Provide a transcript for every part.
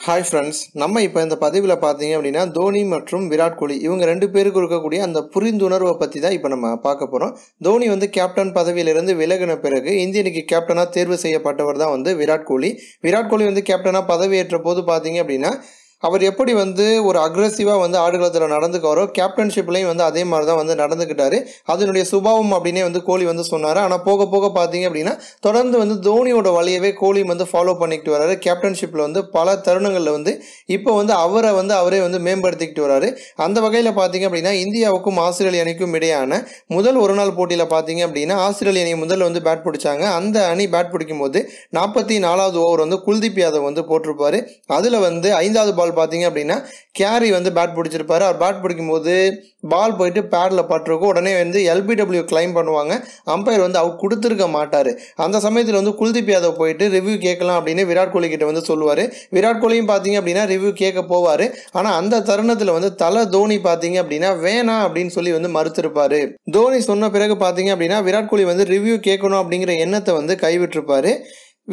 Hi friends நம்ம இப்போ இந்த பதிவில் பார்த்தீங்க அப்படின்னா தோனி மற்றும் விராட் கோலி இவங்க ரெண்டு பேருக்கு இருக்கக்கூடிய அந்த புரிந்துணர்வை பற்றி தான் இப்போ நம்ம பார்க்க போகிறோம் தோனி வந்து கேப்டன் பதவியிலிருந்து விலகின பிறகு இந்தியனுக்கு கேப்டனாக தேர்வு செய்யப்பட்டவர் தான் வந்து விராட் கோலி. விராட் கோலி வந்து கேப்டனாக பதவியேற்ற போது பார்த்தீங்க அப்படின்னா அவர் எப்படி வந்து ஒரு அக்ரெசிவாக வந்து ஆடுகளத்தில் நடந்துக்காரோ கேப்டன்ஷிப்லையும் வந்து அதே மாதிரி தான் வந்து நடந்துக்கிட்டாரு. அதனுடைய சுபாவம் அப்படின்னே வந்து கோலி வந்து சொன்னார். ஆனால் போக போக பார்த்தீங்க அப்படின்னா தொடர்ந்து வந்து தோனியோட வழியவே கோலி வந்து ஃபாலோ பண்ணிக்கிட்டு வராரு. கேப்டன்ஷிப்பில் வந்து பல தருணங்களில் வந்து இப்போ வந்து அவரை வந்து அவரே வந்து மேம்படுத்திக்கிட்டு வராரு. அந்த வகையில் பார்த்தீங்க அப்படின்னா இந்தியாவுக்கும் ஆஸ்திரேலிய அணிக்கும் இடையான முதல் ஒரு நாள் போட்டியில் பார்த்தீங்க அப்படின்னா ஆஸ்திரேலிய அணி முதல்ல வந்து பேட் பிடிச்சாங்க. அந்த அணி பேட் பிடிக்கும் போது நாற்பத்தி நாலாவது ஓவர் வந்து குல்தீப் யாதவ் வந்து போட்டிருப்பாரு. அதில் வந்து ஐந்தாவது பால் பார்த்தீங்க அப்படின்னா கேரி வந்து பேட் பிடிச்சிருப்பாரு. அவர் பேட் பிடிக்கும் போது பால் போயிட்டு பேடில் பட்டிருக்கும். உடனே வந்து எல்பிடபிள்யூ கிளைம் பண்ணுவாங்க. அம்பையர் வந்து அவர் கொடுத்துருக்க மாட்டார். அந்த சமயத்தில் வந்து குல்தீப் யாதவ் போயிட்டு ரிவ்யூ கேட்கலாம் அப்படின்னு விராட் கோலி கிட்ட வந்து சொல்லுவார். விராட் கோலியும் பார்த்தீங்க அப்படின்னா ரிவ்யூ கேட்க போவார். ஆனால் அந்த தருணத்தில் வந்து தலை தோனி பார்த்தீங்க அப்படின்னா வேணாம் அப்படின்னு சொல்லி வந்து மறுத்திருப்பார். தோனி சொன்ன பிறகு பார்த்தீங்க அப்படின்னா விராட் கோலி வந்து ரிவ்யூ கேட்கணும் அப்படிங்கிற எண்ணத்தை வந்து கைவிட்டிருப்பாரு.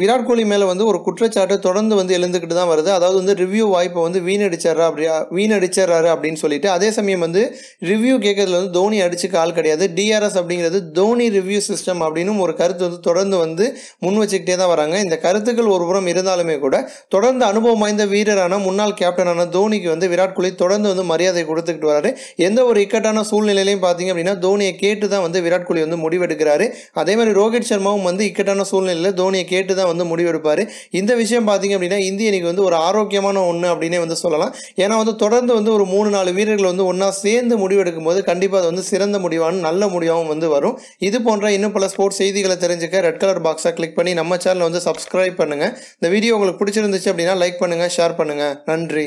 விராட் கோலி மேலே வந்து ஒரு குற்றச்சாட்டு தொடர்ந்து வந்து எழுந்துக்கிட்டு தான் வருது. அதாவது வந்து ரிவ்யூ வாய்ப்பை வந்து வீணடிச்சிட்றா அப்படியா வீணடிச்சிட்றாரு அப்படின்னு சொல்லிட்டு அதே சமயம் வந்து ரிவ்யூ கேட்கறதுல வந்து தோனி அடிச்சுக்க ஆள் கிடையாது. டிஆர்எஸ் அப்படிங்கிறது தோனி ரிவ்யூ சிஸ்டம் அப்படின்னு ஒரு கருத்து வந்து தொடர்ந்து வந்து முன் வச்சுக்கிட்டே தான் வராங்க. இந்த கருத்துக்கள் ஒரு புறம் இருந்தாலுமே கூட தொடர்ந்து அனுபவம் வாய்ந்த வீரரான முன்னாள் கேப்டனான தோனிக்கு வந்து விராட் கோலி தொடர்ந்து வந்து மரியாதை கொடுத்துக்கிட்டு வராரு. எந்த ஒரு இக்கட்டான சூழ்நிலையிலையும் பார்த்தீங்க அப்படின்னா தோனியை கேட்டு தான் வந்து விராட் கோலி வந்து முடிவெடுக்கிறாரு. அதே மாதிரி ரோஹித் சர்மாவும் வந்து இக்கட்டான சூழ்நிலையில் தோனியை கேட்டு தான் வந்து முடிவெடுப்பார். இந்த விஷயம் பார்த்தீங்க அப்படின்னா இந்திய அணிக்கு வந்து ஒரு ஆரோக்கியமான ஒன்று அப்படின்னே வந்து சொல்லலாம். ஏன்னா வந்து தொடர்ந்து வந்து ஒரு மூணு நாலு வீரர்கள் வந்து ஒன்றா சேர்ந்து முடிவெடுக்கும் போது கண்டிப்பாக அது வந்து சிறந்த முடிவான நல்ல முடிவாகவும் வந்து வரும். இது போன்ற இன்னும் பல ஸ்போர்ட்ஸ் செய்திகளை தெரிஞ்சுக்க ரெட் கலர் பாக்ஸை கிளிக் பண்ணி நம்ம சேனலை வந்து சப்ஸ்கிரைப் பண்ணுங்கள் இந்த வீடியோ உங்களுக்கு பிடிச்சிருந்துச்சு அப்படின்னா லைக் பண்ணுங்கள் ஷேர் பண்ணுங்கள் நன்றி.